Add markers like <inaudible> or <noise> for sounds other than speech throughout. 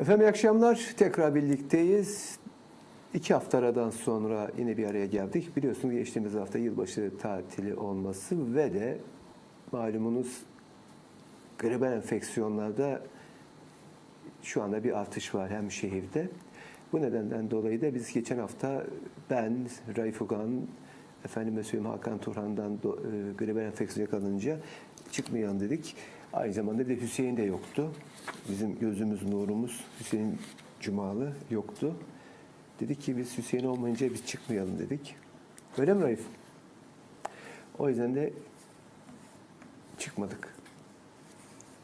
Efendim iyi akşamlar. Tekrar birlikteyiz. İki hafta aradan sonra yine bir araya geldik. Biliyorsunuz geçtiğimiz hafta yılbaşı tatili olması ve de malumunuz gribal enfeksiyonlarda şu anda bir artış var hem şehirde. Bu nedenden dolayı da biz geçen hafta ben, Raif Ugan, efendime söyleyeyim Hakan Turhan'dan e, gribal enfeksiyon yakalanınca çıkmayalım dedik. Aynı zamanda bir de Hüseyin de yoktu. Bizim gözümüz nurumuz Hüseyin Cumalı yoktu. Dedik ki biz Hüseyin olmayınca biz çıkmayalım dedik. Öyle mi Raif? O yüzden de çıkmadık.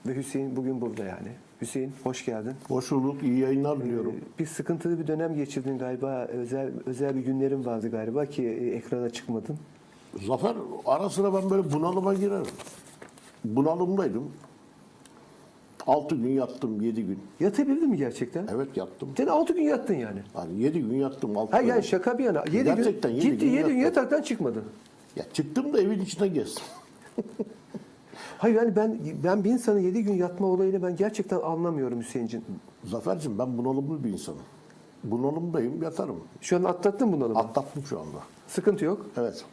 Ve Hüseyin bugün burada yani. Hüseyin hoş geldin. Hoş bulduk. iyi yayınlar diliyorum. Ee, Bir sıkıntılı bir dönem geçirdin galiba. Özel özel bir günlerin vardı galiba ki e, ekrana çıkmadın. Zafer ara sıra ben böyle bunalıma girerim. Bunalımdaydım. 6 gün yattım, 7 gün. Yatabildin mi gerçekten? Evet yattım. Sen 6 gün yattın yani. Yani 7 gün yattım, 6 Ha yani şaka bir yana. 7 Gerçekten gün, yedi gitti gün 7 gün yataktan çıkmadın. Ya çıktım da evin içine gezdim. <laughs> Hayır yani ben ben bir insanın 7 gün yatma olayını ben gerçekten anlamıyorum Hüseyin'cim. Zafer'cim ben bunalımlı bir insanım. Bunalımdayım, yatarım. Şu an atlattın bunalımı. Atlattım şu anda. Sıkıntı yok. Evet.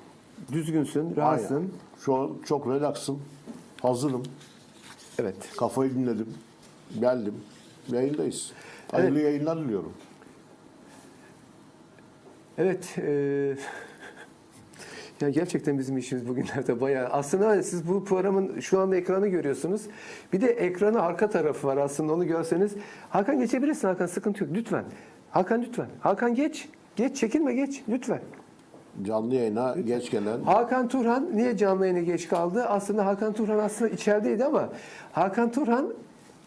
Düzgünsün, rahatsın. Aynen. Şu an çok relaxım. Hazırım. Evet. Kafayı dinledim. Geldim. Yayındayız. Hayırlı yayınlar diliyorum. Evet. E, <laughs> yani gerçekten bizim işimiz bugünlerde bayağı. Aslında siz bu programın şu anda ekranı görüyorsunuz. Bir de ekranı arka tarafı var aslında onu görseniz. Hakan geçebilirsin Hakan sıkıntı yok lütfen. Hakan lütfen. Hakan geç. Geç çekinme geç lütfen. Canlı yayına geç gelen Hakan Turhan niye canlı yayına geç kaldı? Aslında Hakan Turhan aslında içerideydi ama Hakan Turhan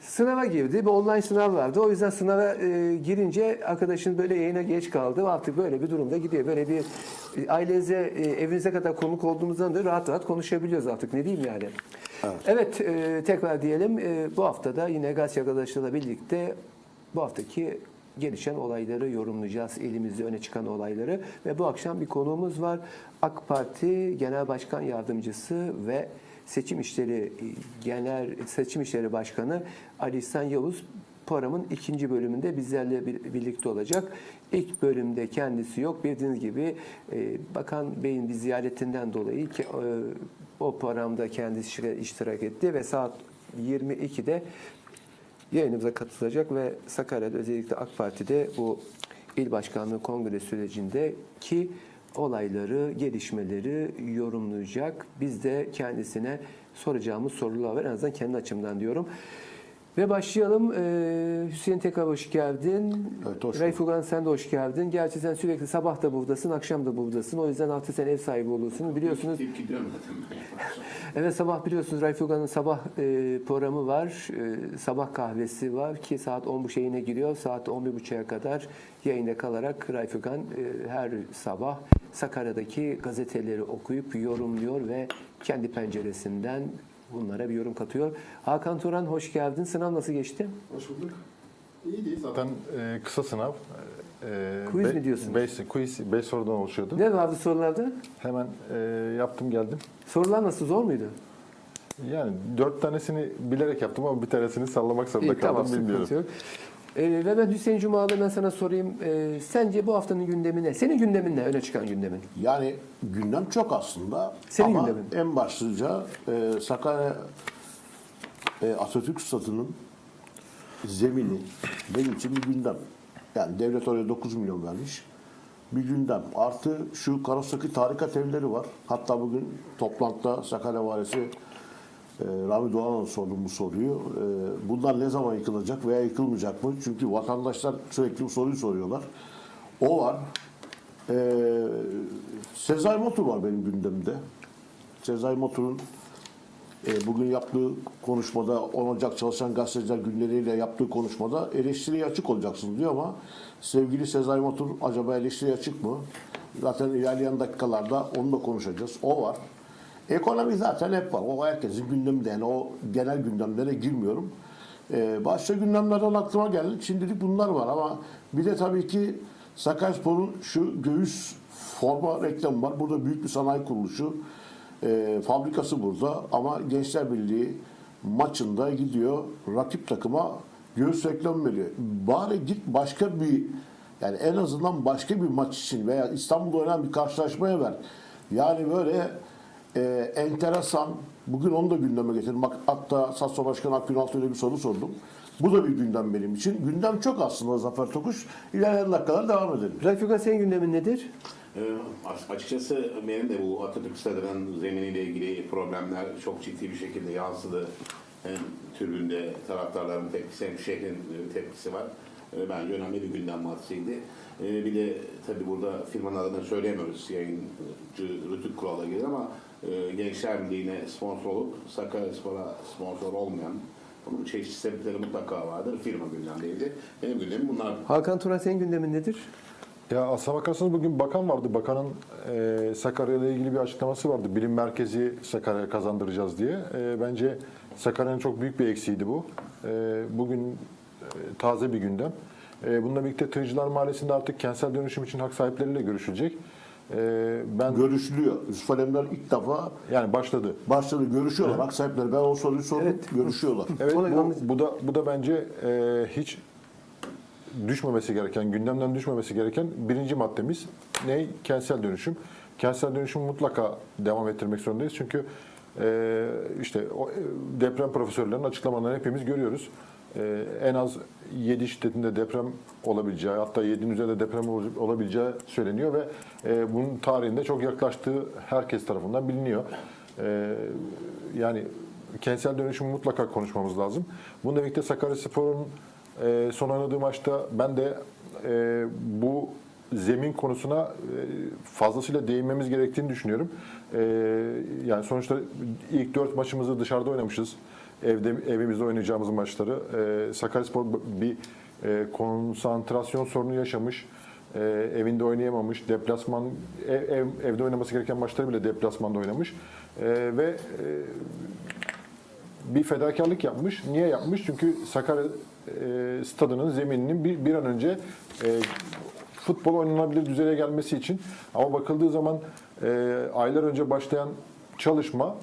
sınava girdi. Bir online sınav vardı. O yüzden sınava e, girince arkadaşın böyle yayına geç kaldı. Artık böyle bir durumda gidiyor. Böyle bir e, ailenize, e, evinize kadar konuk olduğumuzdan da rahat rahat konuşabiliyoruz artık. Ne diyeyim yani. Evet, e, tekrar diyelim. E, bu hafta da yine gaz arkadaşlarla birlikte bu haftaki gelişen olayları yorumlayacağız. Elimizde öne çıkan olayları. Ve bu akşam bir konuğumuz var. AK Parti Genel Başkan Yardımcısı ve Seçim İşleri Genel Seçim İşleri Başkanı Ali İhsan Yavuz programın ikinci bölümünde bizlerle bir- birlikte olacak. İlk bölümde kendisi yok. Bildiğiniz gibi e, Bakan Bey'in bir ziyaretinden dolayı ki, e, o programda kendisi iştirak etti ve saat 22'de yayınımıza katılacak ve Sakarya'da özellikle AK Parti'de bu il başkanlığı kongre sürecindeki olayları, gelişmeleri yorumlayacak. Biz de kendisine soracağımız sorular var. En azından kendi açımdan diyorum. Ve başlayalım. Ee, Hüseyin tekrar hoş geldin. Evet, hoş Raif Ugan sen de hoş geldin. Gerçi sen sürekli sabah da buradasın, akşam da buradasın. O yüzden artık sen ev sahibi olursun. Biliyorsunuz. <laughs> Evet sabah biliyorsunuz Raif Uga'nın sabah e, programı var. E, sabah kahvesi var ki saat 10 bu şeyine giriyor. Saat 11.30'a kadar yayında kalarak Raif Ugan e, her sabah Sakarya'daki gazeteleri okuyup yorumluyor ve kendi penceresinden bunlara bir yorum katıyor. Hakan Turan hoş geldin. Sınav nasıl geçti? Hoş bulduk. İyi değil zaten. E, kısa sınav. E, Quiz mi diyorsunuz? Beş, quiz 5 sorudan oluşuyordu. Ne vardı sorularda? Hemen e, yaptım geldim. Sorular nasıl zor muydu? Yani dört tanesini bilerek yaptım ama bir tanesini sallamak zorunda İyi, kaldım tamam, bilmiyorum. yok. Ee, ve ben Hüseyin Cumalı ben sana sorayım. Ee, sence bu haftanın gündemi ne? Senin gündemin ne? Öne çıkan gündemin. Yani gündem çok aslında. Senin Ama gündemin. en başlıca e, Sakarya e, Atatürk Stadı'nın zemini benim için bir gündem. Yani devlet oraya 9 milyon vermiş. Bir gündem. Artı şu Karasaki tarikat evleri var. Hatta bugün toplantıda Sakarya Valisi e, Rami Doğan'a sordu bu soruyu. E, bunlar ne zaman yıkılacak veya yıkılmayacak mı? Çünkü vatandaşlar sürekli bu soruyu soruyorlar. O var. E, Sezai Motor var benim gündemimde. Sezai Motor'un e, bugün yaptığı konuşmada 10 Ocak Çalışan Gazeteciler Günleriyle yaptığı konuşmada eleştiriye açık olacaksınız diyor ama sevgili Sezai Motor acaba eleştiriye açık mı? Zaten ilerleyen dakikalarda onu da konuşacağız. O var. Ekonomi zaten hep var. O herkesin gündeminde yani o genel gündemlere girmiyorum. Ee, başka gündemlerden aklıma geldi. Şimdilik bunlar var ama bir de tabii ki Sakaryaspor'un şu göğüs forma reklamı var. Burada büyük bir sanayi kuruluşu. Ee, fabrikası burada ama Gençler Birliği maçında gidiyor rakip takıma Göğüs reklam veriyor. Bari git başka bir yani en azından başka bir maç için veya İstanbul'da oynanan bir karşılaşmaya ver. Yani böyle e, enteresan bugün onu da gündeme getirdim. Bak hatta Sassuolo Başkanı Akgün Altuğ'ya bir soru sordum. Bu da bir gündem benim için. Gündem çok aslında Zafer Tokuş. İlerleyen dakikalar devam edelim. Refika senin gündemin nedir? Ee, as- Açıkçası benim de bu Atatürk Stadı'nın zeminiyle ilgili problemler çok ciddi bir şekilde yansıdı. Hem tribünde taraftarların tepkisi hem şehrin e, tepkisi var. Ee, Bence önemli bir gündem maddesiydi. Ee, Bir de tabii burada firmanın adını söyleyemiyoruz. Yayıncı Rütük Kural'a gelir ama e, Gençler Birliği'ne sponsor olup Sakaryaspor'a sponsor olmayan bunun çeşitli sebepleri mutlaka vardır. Firma gündemdeydi. Benim gündemim bunlar. Hakan Turan senin gündemin nedir? Ya aslına bakarsanız bugün bakan vardı. Bakanın e, Sakarya ile ilgili bir açıklaması vardı. Bilim merkezi Sakarya'ya kazandıracağız diye. E, bence Sakarya'nın çok büyük bir eksiğiydi bu. E, bugün e, taze bir gündem. E, bununla birlikte Tığcılar Mahallesi'nde artık kentsel dönüşüm için hak sahipleriyle görüşülecek. E, ben Görüşülüyor. Yusuf Alemdar ilk defa yani başladı. başladı. Görüşüyorlar. Hak sahipleri. Ben o soruyu sordum. Evet. Görüşüyorlar. <laughs> Evet bu, bu da bu da bence e, hiç düşmemesi gereken, gündemden düşmemesi gereken birinci maddemiz ne? Kentsel dönüşüm. Kentsel dönüşümü mutlaka devam ettirmek zorundayız. Çünkü e, işte o, e, deprem profesörlerinin açıklamalarını hepimiz görüyoruz. E, en az 7 şiddetinde deprem olabileceği, hatta 7'nin üzerinde deprem ol- olabileceği söyleniyor ve e, bunun tarihinde çok yaklaştığı herkes tarafından biliniyor. E, yani kentsel dönüşümü mutlaka konuşmamız lazım. Bununla birlikte Sakaryaspor'un e, son oynadığı maçta ben de e, bu zemin konusuna e, fazlasıyla değinmemiz gerektiğini düşünüyorum. E, yani sonuçta ilk dört maçımızı dışarıda oynamışız. Evde evimizde oynayacağımız maçları. E, Sakaryaspor bir e, konsantrasyon sorunu yaşamış. E, evinde oynayamamış. Deplasman ev, ev- evde oynaması gereken maçları bile deplasmanda oynamış. E, ve e, bir fedakarlık yapmış. Niye yapmış? Çünkü Sakarya e, stadının zemininin bir, bir an önce e, futbol oynanabilir düzeye gelmesi için. Ama bakıldığı zaman e, aylar önce başlayan çalışma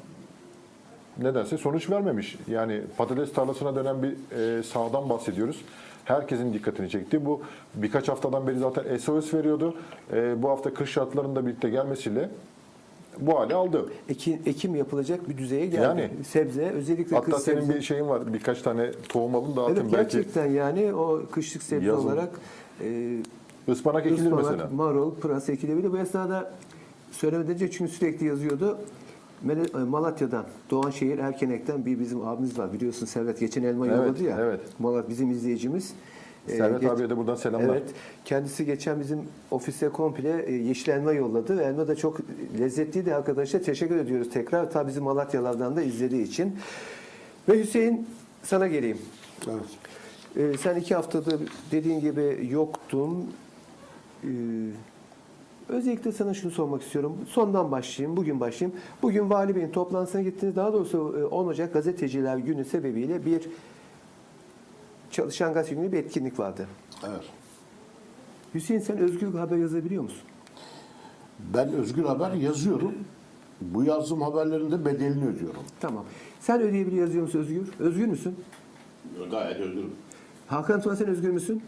nedense sonuç vermemiş. Yani patates tarlasına dönen bir e, sahadan bahsediyoruz. Herkesin dikkatini çekti. Bu birkaç haftadan beri zaten SOS veriyordu. E, bu hafta kış şartlarında birlikte gelmesiyle bu hale aldı. Ekim, ekim yapılacak bir düzeye geldi. Yani. sebze özellikle Hatta kış senin sebze. bir şeyin var. Birkaç tane tohum alın dağıtın. Evet Belki gerçekten yani o kışlık sebze Yazın. olarak e, ıspanak ekilir ıspanak, mesela. marul, pırasa ekilebilir. Bu esnada söylemeden önce çünkü sürekli yazıyordu. E, Malatya'dan, Doğanşehir Erkenek'ten bir bizim abimiz var. Biliyorsun Servet geçen elma Evet, yolladı ya. evet. Malat bizim izleyicimiz. E, Servet geç- abiye de buradan selamlar. Evet. Kendisi geçen bizim ofise komple e, yeşil elma yolladı. Elma da çok lezzetliydi arkadaşlar. Teşekkür ediyoruz tekrar. Tabii bizim Malatyalardan da izlediği için. Ve Hüseyin sana geleyim. Evet. Ee, sen iki haftadır dediğin gibi yoktun. Ee, özellikle sana şunu sormak istiyorum. Sondan başlayayım, bugün başlayayım. Bugün Vali Bey'in toplantısına gittiniz. Daha doğrusu e, 10 Ocak Gazeteciler Günü sebebiyle bir çalışan gazete günü bir etkinlik vardı. Evet. Hüseyin sen özgür haber yazabiliyor musun? Ben Özgür Haber yazıyorum. Bu yazdığım haberlerin de bedelini ödüyorum. Tamam. Sen ödeyebiliyor yazıyor musun Özgür? Özgür müsün? Gayet özgürüm. Hakan Turan sen özgür müsün?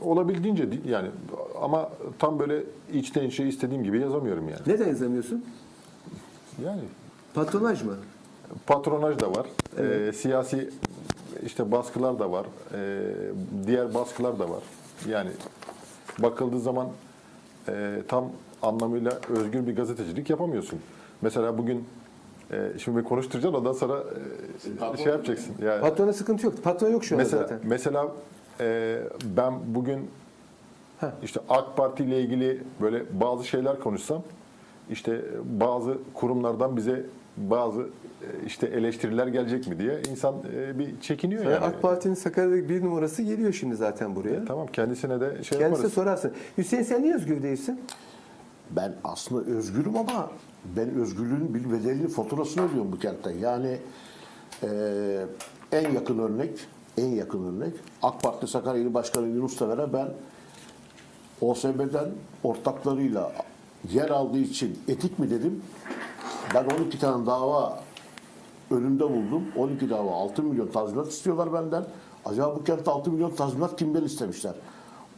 Olabildiğince di- yani ama tam böyle içten içe istediğim gibi yazamıyorum yani. Neden yazamıyorsun? Yani Patronaj mı? patronaj da var. Ee, siyasi işte baskılar da var. Ee, diğer baskılar da var. Yani bakıldığı zaman e, tam anlamıyla özgür bir gazetecilik yapamıyorsun. Mesela bugün e, şimdi bir konuşturacaksın ondan sonra e, şey yapacaksın. Yani Patrona sıkıntı yok. Patron yok şu anda Mesela, zaten. mesela e, ben bugün Heh. işte AK Parti ile ilgili böyle bazı şeyler konuşsam işte bazı kurumlardan bize bazı e, işte eleştiriler gelecek mi diye insan e, bir çekiniyor Sana yani. AK Parti'nin Sakarya'daki bir numarası geliyor şimdi zaten buraya. Tamam kendisine de şey Kendisine yaparız. sorarsın. Hüseyin sen niye özgür değilsin? Ben aslında özgürüm ama ben özgürlüğün bir bedelini faturasını ödüyorum bu kentten. Yani eee, en yakın örnek, en yakın örnek AK Parti Sakarya İl Başkanı Yunus Sever'e ben OSB'den önümde buldum. 12 dava 6 milyon tazminat istiyorlar benden. Acaba bu kentte 6 milyon tazminat kimden istemişler?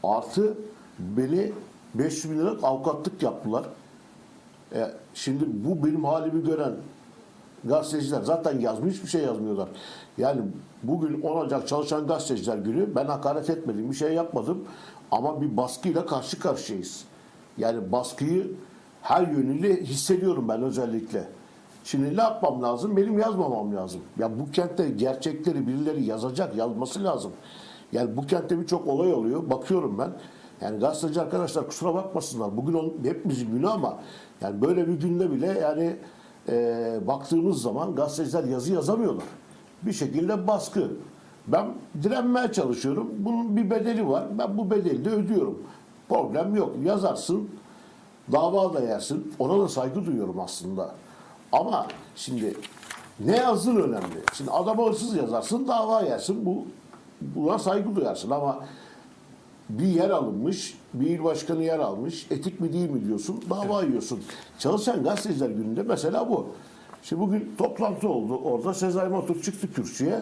Artı beni 500 bin liralık avukatlık yaptılar. E, şimdi bu benim halimi gören gazeteciler zaten yazmış hiçbir şey yazmıyorlar. Yani bugün 10 Ocak Çalışan Gazeteciler Günü ben hakaret etmedim, bir şey yapmadım ama bir baskıyla karşı karşıyayız. Yani baskıyı her yönüyle hissediyorum ben özellikle. Şimdi ne yapmam lazım? Benim yazmamam lazım. Ya bu kentte gerçekleri birileri yazacak, yazması lazım. Yani bu kentte birçok olay oluyor. Bakıyorum ben. Yani gazeteci arkadaşlar kusura bakmasınlar. Bugün hepimizin günü ama yani böyle bir günde bile yani e, baktığımız zaman gazeteciler yazı yazamıyorlar. Bir şekilde baskı. Ben direnmeye çalışıyorum. Bunun bir bedeli var. Ben bu bedeli de ödüyorum. Problem yok. Yazarsın, dava da yersin. Ona da saygı duyuyorum aslında. Ama şimdi ne yazdığın önemli. Şimdi adama hırsız yazarsın, dava yersin. Bu buna saygı duyarsın ama bir yer alınmış, bir il başkanı yer almış, etik mi değil mi diyorsun, dava yiyorsun. Çalışan gazeteciler gününde mesela bu. Şimdi bugün toplantı oldu orada, Sezai Matur çıktı kürsüye.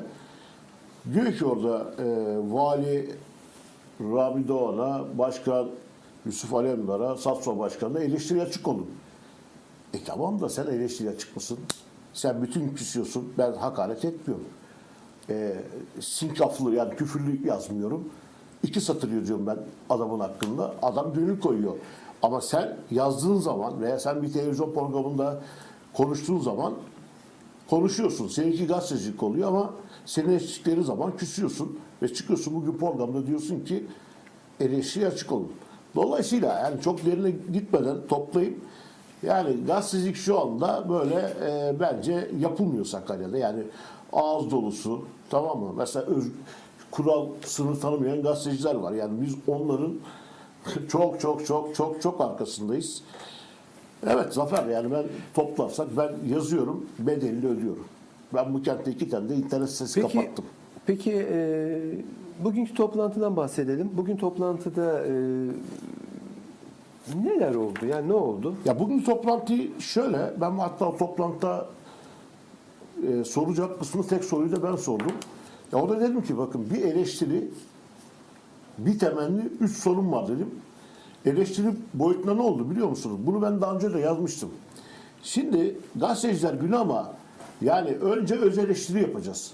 Diyor ki orada e, vali Rami Doğan'a, başkan Yusuf Alemdar'a, Satso Başkanı'na eleştiri açık olun. E tamam da sen eleştiri açık mısın? Sen bütün küsüyorsun, ben hakaret etmiyorum e, sinkaflı yani küfürlü yazmıyorum. İki satır yazıyorum ben adamın hakkında. Adam gönül koyuyor. Ama sen yazdığın zaman veya sen bir televizyon programında konuştuğun zaman konuşuyorsun. Seninki gazetecilik oluyor ama seni eşittikleri zaman küsüyorsun ve çıkıyorsun bugün programda diyorsun ki eleştiri açık olun. Dolayısıyla yani çok derine gitmeden toplayayım. Yani gazetecilik şu anda böyle e, bence yapılmıyor Sakarya'da. Yani ağız dolusu tamam mı? Mesela öz, kural sınır tanımayan gazeteciler var. Yani biz onların <laughs> çok çok çok çok çok arkasındayız. Evet Zafer yani ben toplarsak ben yazıyorum bedelini ödüyorum. Ben bu kentte iki tane de internet sitesi Peki, kapattım. peki e, bugünkü toplantıdan bahsedelim. Bugün toplantıda e, neler oldu? Yani ne oldu? Ya bugün toplantıyı şöyle, ben hatta toplantıda e, soracak kısmı tek soruyu da ben sordum. Ya orada dedim ki bakın bir eleştiri, bir temenni, üç sorun var dedim. Eleştiri boyutunda ne oldu biliyor musunuz? Bunu ben daha önce de yazmıştım. Şimdi gazeteciler günü ama yani önce öz eleştiri yapacağız.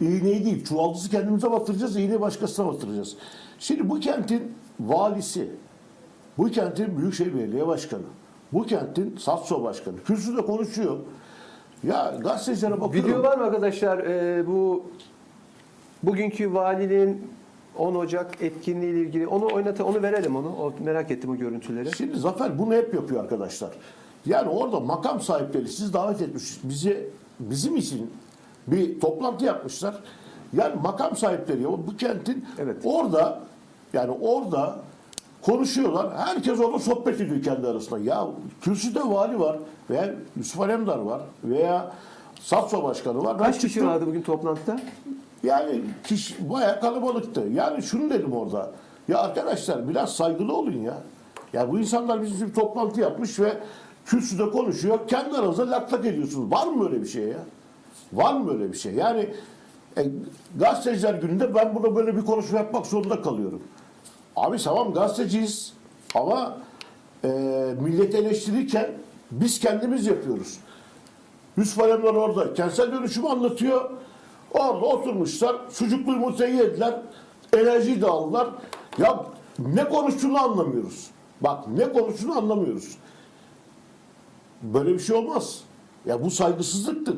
İğneyi değil, çuvaldızı kendimize batıracağız, iğneyi başkasına batıracağız. Şimdi bu kentin valisi, bu kentin Büyükşehir Belediye Başkanı, bu kentin Satso Başkanı, kürsüde konuşuyor. Ya gazetecilere bakıyorum. Video var mı arkadaşlar? E, bu bugünkü valinin 10 Ocak etkinliği ile ilgili onu oynata onu verelim onu. O, merak ettim o görüntüleri. Şimdi Zafer bunu hep yapıyor arkadaşlar. Yani orada makam sahipleri siz davet etmiş bizi bizim için bir toplantı yapmışlar. Yani makam sahipleri o bu kentin Evet. orada yani orada konuşuyorlar. Herkes orada sohbet ediyor kendi arasında. Ya kürsüde vali var veya Yusuf Alemdar var veya Satso Başkanı var. Ben Kaç kişi çıktım. vardı bugün toplantıda? Yani kişi bayağı kalabalıktı. Yani şunu dedim orada. Ya arkadaşlar biraz saygılı olun ya. Ya bu insanlar bizim bir toplantı yapmış ve kürsüde konuşuyor. Kendi aranızda lak ediyorsunuz. Var mı böyle bir şey ya? Var mı böyle bir şey? Yani e, gazeteciler gününde ben burada böyle bir konuşma yapmak zorunda kalıyorum. Abi tamam gazeteciyiz ama e, millet eleştirirken biz kendimiz yapıyoruz. Yusuf Alemdar orada kentsel dönüşümü anlatıyor. Orada oturmuşlar, sucuklu yumurtayı yediler, enerjiyi de aldılar. Ya ne konuştuğunu anlamıyoruz. Bak ne konuştuğunu anlamıyoruz. Böyle bir şey olmaz. Ya bu saygısızlıktır.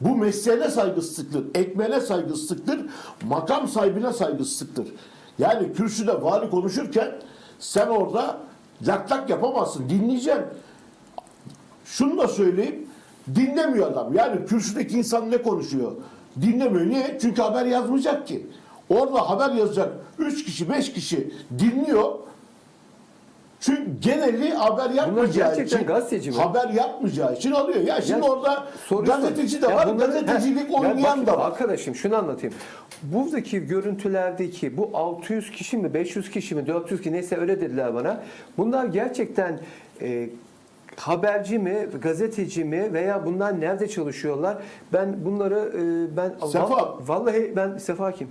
Bu mesleğine saygısızlıktır. Ekmeğine saygısızlıktır. Makam sahibine saygısızlıktır. Yani kürsüde vali konuşurken sen orada laklak yapamazsın. Dinleyeceksin. Şunu da söyleyeyim. Dinlemiyor adam. Yani kürsüdeki insan ne konuşuyor? Dinlemiyor. Niye? Çünkü haber yazmayacak ki. Orada haber yazacak 3 kişi 5 kişi dinliyor. Çünkü geneli haber yapmayacağı için gazeteci mi? haber yapmayacağı için alıyor. Ya şimdi Ya, orada gazeteci de var, bunları- gazetecilik ya oynayan bak- da var. Arkadaşım şunu anlatayım. Buradaki görüntülerdeki bu 600 kişi mi, 500 kişi mi, 400 kişi neyse öyle dediler bana. Bunlar gerçekten e, haberci mi, gazeteci mi veya bunlar nerede çalışıyorlar? Ben bunları e, ben Sefa. vallahi ben Sefa kim?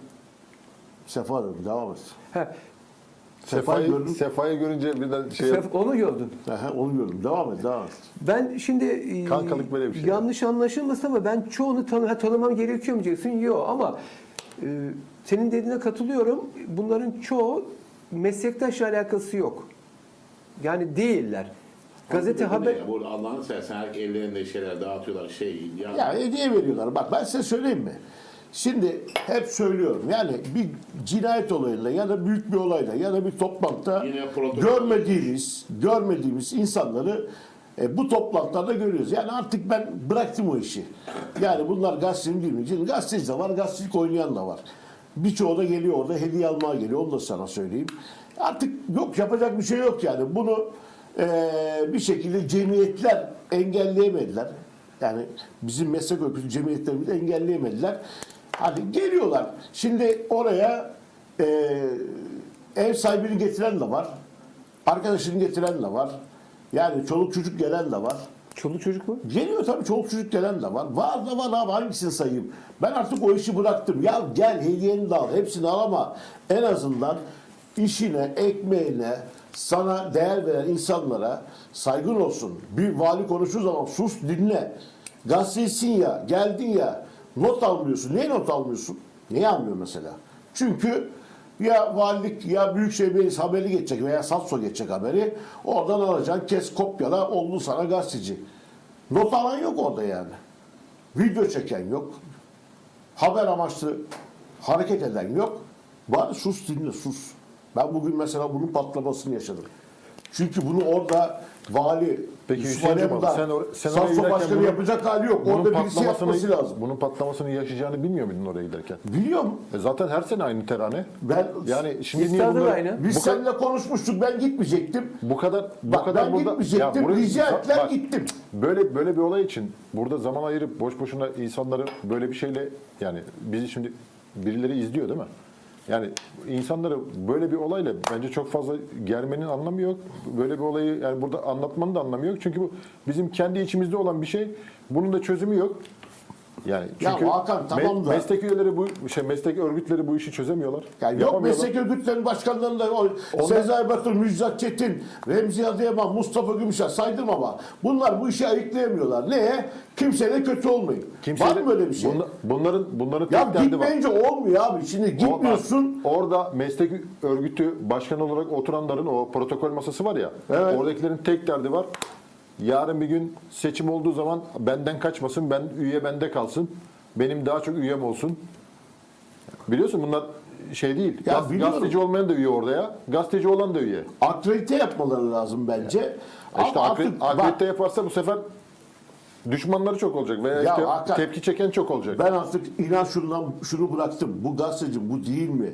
Sefa Hanım devam et. He, Sefa'yı Sefa'yı, gördüm. Sefa'yı görünce birden şey Sef- onu gördün. Aha, onu gördüm. Devam et, devam et. Ben şimdi e, Kankalık böyle bir şey. yanlış anlaşılmasın ama ben çoğunu tanı ha, tanımam gerekiyor mu diyeceksin? Yok ama e, senin dediğine katılıyorum. Bunların çoğu meslektaş alakası yok. Yani değiller. Gazete haber Ya, burada Allah'ını seversen her ellerinde şeyler dağıtıyorlar şey. Ya, Ya hediye veriyorlar. Bak ben size söyleyeyim mi? Şimdi hep söylüyorum. Yani bir cinayet olayında ya da büyük bir olayda ya da bir toplantıda görmediğimiz, görmediğimiz insanları e, bu toplantılarda görüyoruz. Yani artık ben bıraktım o işi. Yani bunlar gazeteci değil mi? Şimdi gazeteci de var, gazetecilik oynayan da var. Birçoğu da geliyor orada hediye almaya geliyor. Onu da sana söyleyeyim. Artık yok yapacak bir şey yok yani. Bunu bir şekilde cemiyetler engelleyemediler. Yani bizim meslek örgütü cemiyetlerimizi engelleyemediler. Hadi geliyorlar. Şimdi oraya e, ev sahibini getiren de var. Arkadaşını getiren de var. Yani çoluk çocuk gelen de var. çoluk çocuk mu? Geliyor tabii çoluk çocuk gelen de var. Var da var abi hangisini sayayım? Ben artık o işi bıraktım. Ya gel hediyeni de al. Hepsini al ama en azından işine, ekmeğine, sana değer veren insanlara saygın olsun. Bir vali konuştuğu zaman sus dinle. Gazetecisin ya, geldin ya. Not almıyorsun. Niye not almıyorsun? Niye almıyor mesela? Çünkü ya valilik ya büyükşehir belediyesi haberi geçecek veya Satso geçecek haberi. Oradan alacaksın kes kopyala oldu sana gazeteci. Not alan yok orada yani. Video çeken yok. Haber amaçlı hareket eden yok. Bari sus dinle sus. Ben bugün mesela bunun patlamasını yaşadım. Çünkü bunu orada vali Peki Yusuf Hüseyin Ali Cumalı, Emrah, sen, or- sen oraya giderken başkanı bunun- yapacak hali yok. bunun Orada birisi yapması lazım. Bunun patlamasını yaşayacağını bilmiyor muydun oraya giderken? Biliyorum. E zaten her sene aynı terane. Ben Yani şimdi niye İftarda da bunları, aynı. biz bu, kadar, seninle konuşmuştuk. Ben gitmeyecektim. bu kadar bu Bak kadar ben burada gitmeyecektim. burası- rica ettiler bak, gittim. Böyle böyle bir olay için burada zaman ayırıp boş boşuna insanları böyle bir şeyle yani bizi şimdi birileri izliyor değil mi? Yani insanları böyle bir olayla bence çok fazla germenin anlamı yok. Böyle bir olayı yani burada anlatmanın da anlamı yok. Çünkü bu bizim kendi içimizde olan bir şey. Bunun da çözümü yok. Yani Ya çünkü Hakan, tamam da- meslek üyeleri bu şey meslek örgütleri bu işi çözemiyorlar. Yani yok meslek örgütlerinin başkanlarında o Sezai Batur, Müjdat Çetin, Remzi Adıyaman, Mustafa Gümüşer saydım ama bunlar bu işi ayıklayamıyorlar. Neye? Kimseyle kötü olmayın. Kimseyle- Var mı böyle bir şey? Bunla- bunların bunların ya derdi var. gitmeyince olmuyor abi. Şimdi gitmiyorsun. Orada, orada meslek örgütü başkanı olarak oturanların o protokol masası var ya. Evet. Oradakilerin tek derdi var. Yarın bir gün seçim olduğu zaman benden kaçmasın, ben üye bende kalsın. Benim daha çok üyem olsun. Biliyorsun bunlar şey değil. Ya Gaz- biliyorum. gazeteci olmayan da üye orada ya. Gazeteci olan da üye. Akredite yapmaları lazım bence. Ama İşte akredite, akredite yaparsa bu sefer düşmanları çok olacak veya Ya işte Hakan, tepki çeken çok olacak. ben artık inan şundan şunu bıraktım. Bu gazeteci bu değil mi?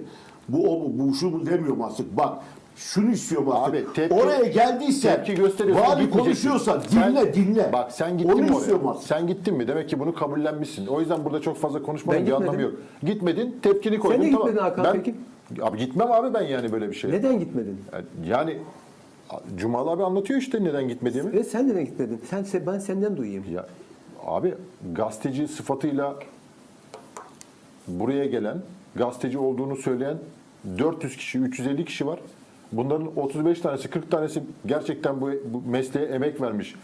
Bu o mu? Bu şu mu demiyorum artık. Bak şunu istiyorum artık. Abi, tepki- Oraya geldiysen tepki gösteriyorsun. vali gitmeyeceksin. konuşuyorsa Sen- dinle dinle. Bak sen gittin Onu mi oraya? artık. Sen gittin mi? Demek ki bunu kabullenmişsin. O yüzden burada çok fazla konuşmanın bir anlamı yok. Gitmedin, tepkini koydun. de tamam. gitmedin Hakan ben, peki? Abi gitmem abi ben yani böyle bir şey. Neden gitmedin? Yani Cumalı abi anlatıyor işte neden gitmediğimi. Ve sen neden gitmedin? Sen ben senden duyayım. Ya abi gazeteci sıfatıyla buraya gelen, gazeteci olduğunu söyleyen 400 kişi, 350 kişi var. Bunların 35 tanesi, 40 tanesi gerçekten bu, bu mesleğe emek vermiş.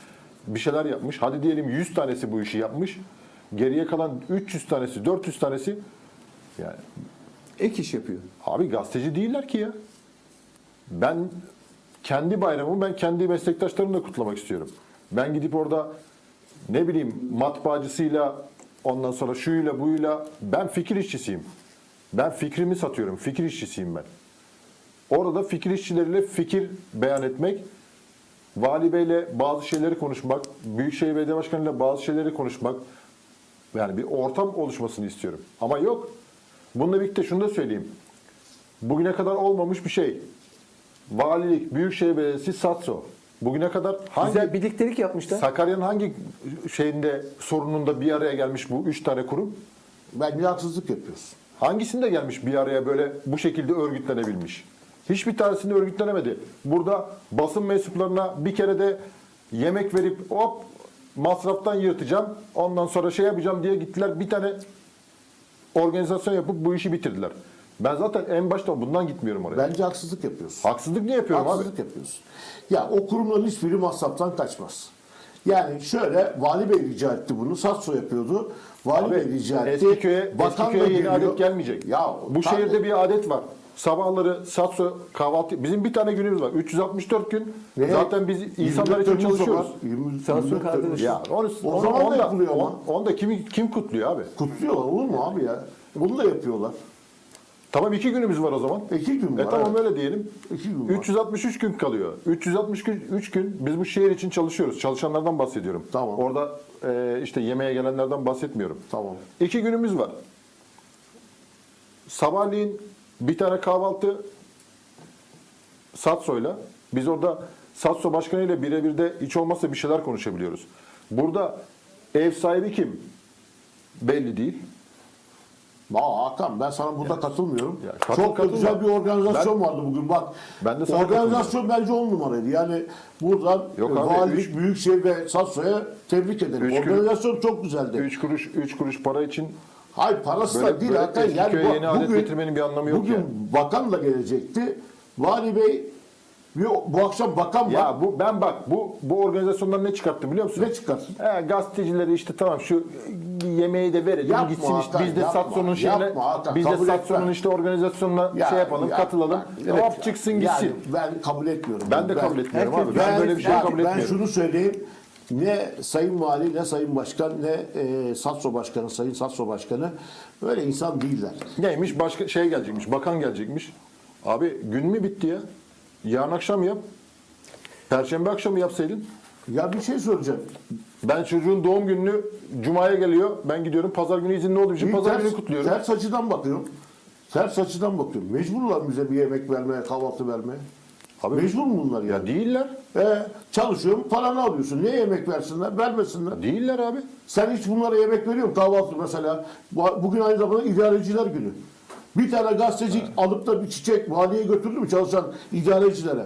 Bir şeyler yapmış. Hadi diyelim 100 tanesi bu işi yapmış. Geriye kalan 300 tanesi, 400 tanesi yani Ek iş yapıyor. Abi gazeteci değiller ki ya. Ben kendi bayramımı ben kendi meslektaşlarımla kutlamak istiyorum. Ben gidip orada ne bileyim matbaacısıyla ondan sonra şuyla buyla ben fikir işçisiyim. Ben fikrimi satıyorum. Fikir işçisiyim ben. Orada fikir işçileriyle fikir beyan etmek, vali beyle bazı şeyleri konuşmak, büyükşehir belediye başkanıyla bazı şeyleri konuşmak, yani bir ortam oluşmasını istiyorum. Ama yok. Bununla birlikte şunu da söyleyeyim. Bugüne kadar olmamış bir şey. Valilik, Büyükşehir Belediyesi, SATSO. Bugüne kadar hangi Güzel birliktelik yapmışlar. Sakarya'nın hangi şeyinde sorununda bir araya gelmiş bu üç tane kurum? Bence haksızlık yapıyorsun. Hangisinde gelmiş bir araya böyle bu şekilde örgütlenebilmiş? Hiçbir tanesinde örgütlenemedi. Burada basın mensuplarına bir kere de yemek verip hop masraftan yırtacağım. Ondan sonra şey yapacağım diye gittiler. Bir tane organizasyon yapıp bu işi bitirdiler. Ben zaten en başta bundan gitmiyorum oraya. Bence haksızlık yapıyorsun. Haksızlık niye yapıyorum abi? Haksızlık yapıyorsun. Ya o kurumların hiçbiri masraftan kaçmaz. Yani şöyle Vali Bey rica etti bunu. Satso yapıyordu. Vali Abi, Bey rica etti. Eskiköy'e, Eskiköy'e yeni adet gelmeyecek. Ya Bu şehirde bir adet var. Sabahları satso kahvaltı bizim bir tane günümüz var. 364 gün. Ve Zaten biz 24 insanlar için çalışıyoruz. var. 20 Satso 24 kaldırır. Temmuz. Ya onu, O onu, zaman da onda, yapılıyor ama. on- onda kim kim kutluyor abi? Kutluyorlar olur mu abi ya? Bunu da yapıyorlar. Tamam iki günümüz var o zaman. İki gün E var. tamam evet. öyle diyelim. İki gün var. 363 gün kalıyor. 363 gün biz bu şehir için çalışıyoruz. Çalışanlardan bahsediyorum. Tamam. Orada e, işte yemeğe gelenlerden bahsetmiyorum. Tamam. İki günümüz var. Sabahleyin bir tane kahvaltı Satso'yla. Biz orada Satso başkanıyla birebir de hiç olmazsa bir şeyler konuşabiliyoruz. Burada ev sahibi kim? Belli değil. Aa, Hakan ben sana burada katılmıyorum. Ya, katıl- Çok da katılma. güzel bir organizasyon vardı bugün bak. Ben de sana organizasyon bence on numaraydı. Yani buradan Yok e, abi, Valilik, üç- Büyükşehir ve Satso'ya tebrik ederim. Üç organizasyon çok güzeldi. 3 kuruş 3 kuruş para için Hayır parası da değil Hakan. Yani bu- yeni adet getirmenin bir anlamı yok Bugün yani. bakan da gelecekti. Vali Bey bir, bu akşam bakan var. Ya bu ben bak bu bu organizasyondan ne çıkarttım biliyor musun? Ne çıkarsın? He, gazetecileri işte tamam şu yemeği de verelim Yapma gitsin işte biz de Satso'nun şeyine yapma biz de Satso'nun işte organizasyonuna Ya- şey yapalım ya- katılalım. Evet. Hop çıksın gitsin. Yani ben kabul etmiyorum. ben de kabul etmiyorum herkes- abi. Ben, böyle bir şey ben, kabul ben etmiyorum. şunu söyleyeyim. Ne Sayın Vali, ne Sayın Başkan, ne e, Satso Başkanı, Sayın Satso Başkanı böyle insan değiller. Neymiş başka şey gelecekmiş bakan gelecekmiş. Abi gün mü bitti ya? Yarın akşam yap. Perşembe akşamı yapsaydın. Ya bir şey soracağım. Ben çocuğun doğum gününü Cuma'ya geliyor. Ben gidiyorum pazar günü izinli olduğum için Bir pazar ters, günü kutluyorum. Ters açıdan bakıyorum. Ters açıdan bakıyorum. Mecburlar bize bir yemek vermeye, kahvaltı vermeye. Abi- Mecbur mu bunlar Ya yani? değiller. E, çalışıyorum, paranı alıyorsun. Niye yemek versinler? Vermesinler. Değiller abi. Sen hiç bunlara yemek veriyor musun? Kahvaltı mesela. Bu- Bugün aynı zamanda idareciler günü. Bir tane gazeteci alıp da bir çiçek valiye götürdü mü çalışan idarecilere?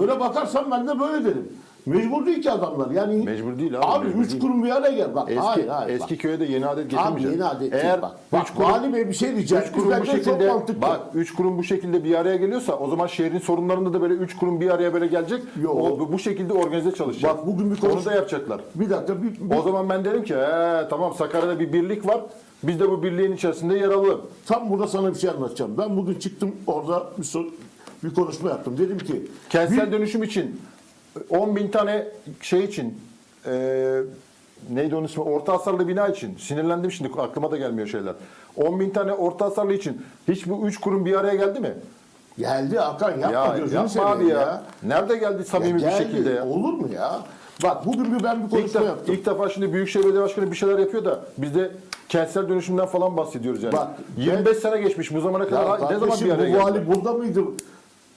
Öyle bakarsan ben de böyle derim. Mecbur değil ki adamlar. Yani Mecbur değil abi, Abi mecbur üç değil. kurum bir araya gel. Bak Eski, hayır hayır. eski bak. köye de yeni adet Abi getirmeyeceğiz. yeni adet Eğer bak. Bak üç kurum, Vali Bey bir şey diyecek. üç kurum bu Bence çok şekilde mantıklı. bak üç kurum bu şekilde bir araya geliyorsa o zaman şehrin sorunlarında da böyle üç kurum bir araya böyle gelecek. Yo. O, bu- şekilde organize çalışacak. Bak bugün bir Onu konuş- da yapacaklar. Bir dakika bir, bir- O zaman ben derim ki "He, tamam Sakarya'da bir birlik var. Biz de bu birliğin içerisinde yer alalım. tam burada sana bir şey anlatacağım. Ben bugün çıktım orada bir, sor- bir konuşma yaptım. Dedim ki Kentsel dönüşüm için 10 bin tane şey için e, neydi onun ismi? Orta hasarlı bina için. Sinirlendim şimdi aklıma da gelmiyor şeyler. 10 bin tane orta hasarlı için hiç bu üç kurum bir araya geldi mi? geldi Hakan yapma ya gözünü yapma seveyim abi ya. Nerede geldi samimi Ya bir geldi. şekilde ya? Olur mu ya? Bak bugün bir ben bir İlk konuşma defa, yaptım. ilk defa şimdi Büyükşehir Belediye Başkanı bir şeyler yapıyor da biz de kentsel dönüşümden falan bahsediyoruz yani. Bak, 25 sene geçmiş bu zamana Ya kadar ne zaman bir araya bu geldi? vali burada mıydı?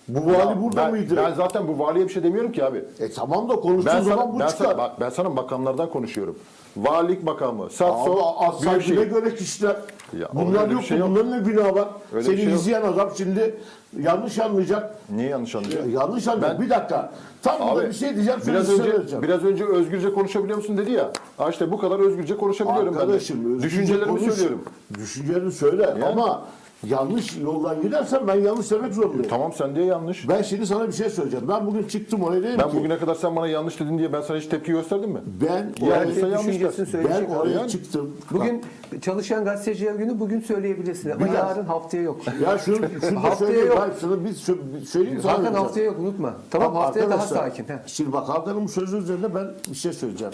Bu vali Ya burada ben, mıydı? Ben zaten bu valiye bir şey demiyorum ki abi. e tamam da konuştuğu Ben zaman sana, bu ben, çıkar. sana, bak, ben sana makamlardan konuşuyorum. Valilik makamı, Satso, Büyükşehir. göre kişiler. Ya, Bunlar yok şey yok. Bunların ne günahı var? Öyle Seni şey yok. izleyen adam şimdi yanlış anlayacak. Niye yanlış anlıyor? Ya, yanlış anlayacak. Ben- bir dakika. Tam Abi, bir şey diyeceğim. biraz önce vereceğim. biraz önce özgürce konuşabiliyor musun dedi ya. Ha işte bu kadar özgürce konuşabiliyorum Arkadaşım, ben de. Düşüncelerimi konuş. söylüyorum. Düşüncelerini söyle Ya. ama yanlış yoldan gidersen ben yanlış demek zorundayım. Tamam sen diye yanlış. Ben şimdi sana bir şey söyleyeceğim. Ben bugün çıktım oraya dedim Ben ki bugüne kadar sen bana yanlış dedin diye ben sana hiç tepki gösterdim mi? ben Yani oraya, sen yanlış düşüncesini dersin. söyleyecek. ben oraya yani. çıktım. Bugün çalışan gazeteciler günü bugün söyleyebilirsin ama Biraz. yarın haftaya yok. ya şunu, şunu da Haftaya söyleyeyim. yok. Ben sana bir sö- bir söyleyeyim sana. Vereceğim. haftaya yok unutma. Tamam Bak haftaya daha arkadaşlar, sakin. He. Şimdi bak Hakan'ın bu sözü üzerine ben bir şey söyleyeceğim.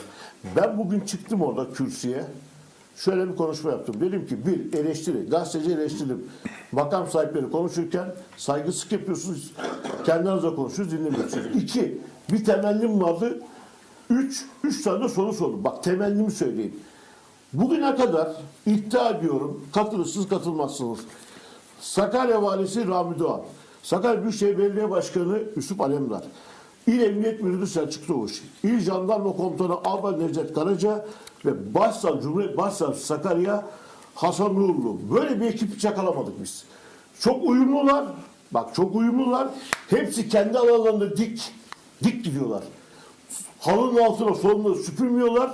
Ben bugün çıktım orada kürsüye. Şöyle bir konuşma yaptım. Dedim ki bir eleştiri, gazeteci eleştirdim. Makam sahipleri konuşurken saygısızlık yapıyorsunuz. Kendinize konuşuyorsunuz, dinlemiyorsunuz. İki, bir temennim vardı. Üç, üç tane de soru sordum. Bak temennimi söyleyeyim. Bugüne kadar iddia ediyorum, katılırsınız katılmazsınız. Sakarya Valisi Rami Doğan, Sakarya Büyükşehir Belediye Başkanı Yusuf Alemdar, İl Emniyet Müdürü Selçuk Doğuş, İl Jandarma Komutanı Albay Necdet Karaca ve Başsavcı Cumhuriyet Başsavcısı Sakarya Hasan Nurlu. Böyle bir ekip hiç yakalamadık biz. Çok uyumlular. Bak çok uyumlular. Hepsi kendi alanlarında dik dik gidiyorlar. halının altına soluna süpürmüyorlar.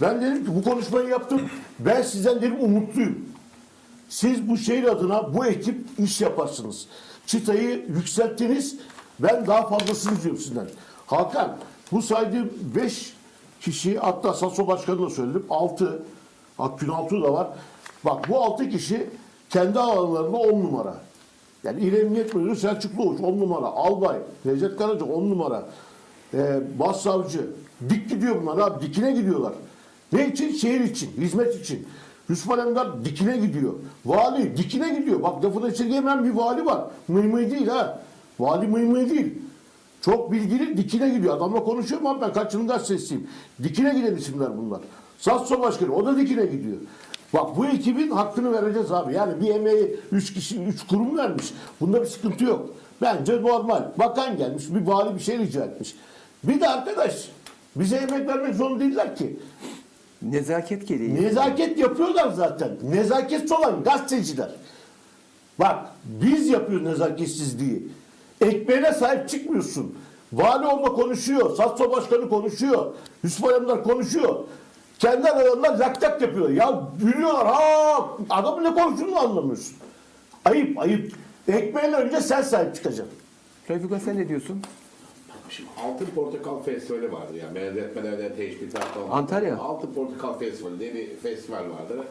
Ben dedim ki bu konuşmayı yaptım. Ben sizden dedim umutluyum. Siz bu şehir adına bu ekip iş yaparsınız. Çıtayı yükselttiniz. Ben daha fazlasını istiyorum sizden. Hakan bu saydığım 5 kişi hatta Saso Başkanı da söyledim. 6 Akgün Altuğ da var. Bak bu 6 kişi kendi alanlarında 10 numara. Yani İl Emniyet Müdürü Selçuk Doğuş 10 numara. Albay Necdet Karaca 10 numara. Ee, Başsavcı. Dik gidiyor bunlar abi. Dikine gidiyorlar. Ne için? Şehir için. Hizmet için. Yusuf Alemdar dikine gidiyor. Vali dikine gidiyor. Bak lafını esirgeyemeyen bir vali var. Mıymıy değil ha. Vali mıymıy değil. Çok bilgili dikine gidiyor. Adamla konuşuyorum ama ben kaç yılın gazetesiyim. Dikine giden isimler bunlar. Satso Başkanı o da dikine gidiyor. Bak bu ekibin hakkını vereceğiz abi. Yani bir emeği üç kişi, üç kurum vermiş. Bunda bir sıkıntı yok. Bence normal. Bakan gelmiş, bir vali bir şey rica etmiş. Bir de arkadaş bize emek vermek zorunda değiller ki. Nezaket gereği. Nezaket yapıyorlar zaten. Nezaketsiz olan gazeteciler. Bak biz yapıyoruz nezaketsizliği. Ekmeğine sahip çıkmıyorsun. Vali orada konuşuyor. Satso Başkanı konuşuyor. Yusuf Alemdar konuşuyor. Kendi aralarında lak lak yapıyor. Ya gülüyorlar. Ha, adamın ne konuştuğunu anlamıyorsun. Ayıp ayıp. Ekmeğine önce sen sahip çıkacaksın. Refika sen ne diyorsun? Şimdi Altın Portakal Festivali vardır yani benzetmelerde teşbihat olmadan. Antalya. Altın Portakal Festivali diye bir festival vardır.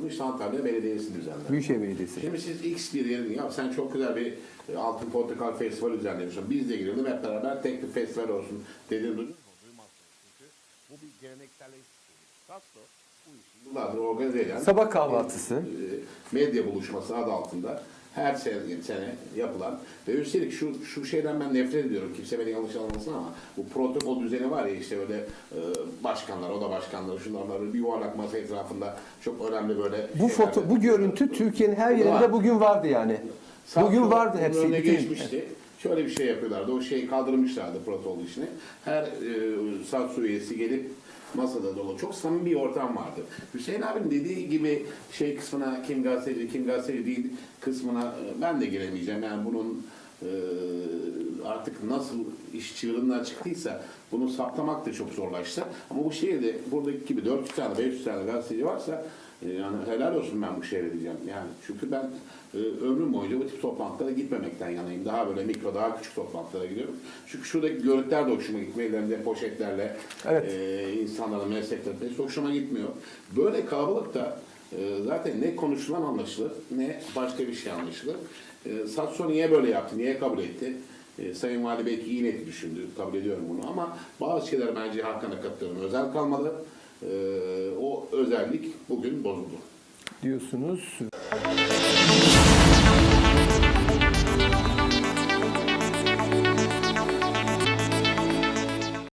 Bunu işte Antalya Belediyesi düzenler. Büyükşehir Belediyesi. Şimdi siz X bir yerin ya sen çok güzel bir e, Altın Portakal Festivali düzenliyorsun. Biz de girelim hep beraber tek bir festival olsun dediğin duydun mu? Bu bir gelenekselleşti. Yıllardır organize eden Sabah kahvaltısı. e, medya buluşması adı altında her sene, sene yapılan ve üstelik şu, şu şeyden ben nefret ediyorum. Kimse beni yanlış anlamasın ama bu protokol düzeni var ya işte böyle e, başkanlar, oda başkanları, şunlar bir yuvarlak masa etrafında çok önemli böyle Bu foto, bu görüntü Türkiye'nin her yerinde Var. bugün vardı yani. Bugün Samsun vardı hepsi. önüne geçmişti. Şöyle bir şey yapıyorlardı. O şeyi kaldırmışlardı protokol işini. Her e, SADS üyesi gelip masada dolu. Çok samimi bir ortam vardı. Hüseyin abinin dediği gibi şey kısmına kim gazeteci kim gazeteci değil kısmına e, ben de giremeyeceğim. Yani bunun e, artık nasıl iş çığırından çıktıysa bunu saptamak da çok zorlaştı. Ama bu şehirde buradaki gibi 400 tane 500 tane gazeteci varsa yani helal olsun ben bu şehre diyeceğim. Yani çünkü ben e, ömrüm boyunca bu tip toplantılara gitmemekten yanayım. Daha böyle mikro, daha küçük toplantılara gidiyorum. Çünkü şuradaki görüntüler de hoşuma gitmiyor. Ellerinde poşetlerle Evet. e, insanların meslekleri hiç hoşuma gitmiyor. Böyle kalabalıkta e, zaten ne konuşulan anlaşılır ne başka bir şey anlaşılır. E, Satso niye böyle yaptı, niye kabul etti? E, Sayın Vali belki iyi niyetli düşündü, kabul ediyorum bunu ama bazı şeyler bence Hakan'a katılıyorum. Özel kalmalı. E, o özellik bugün bozuldu. diyorsunuz.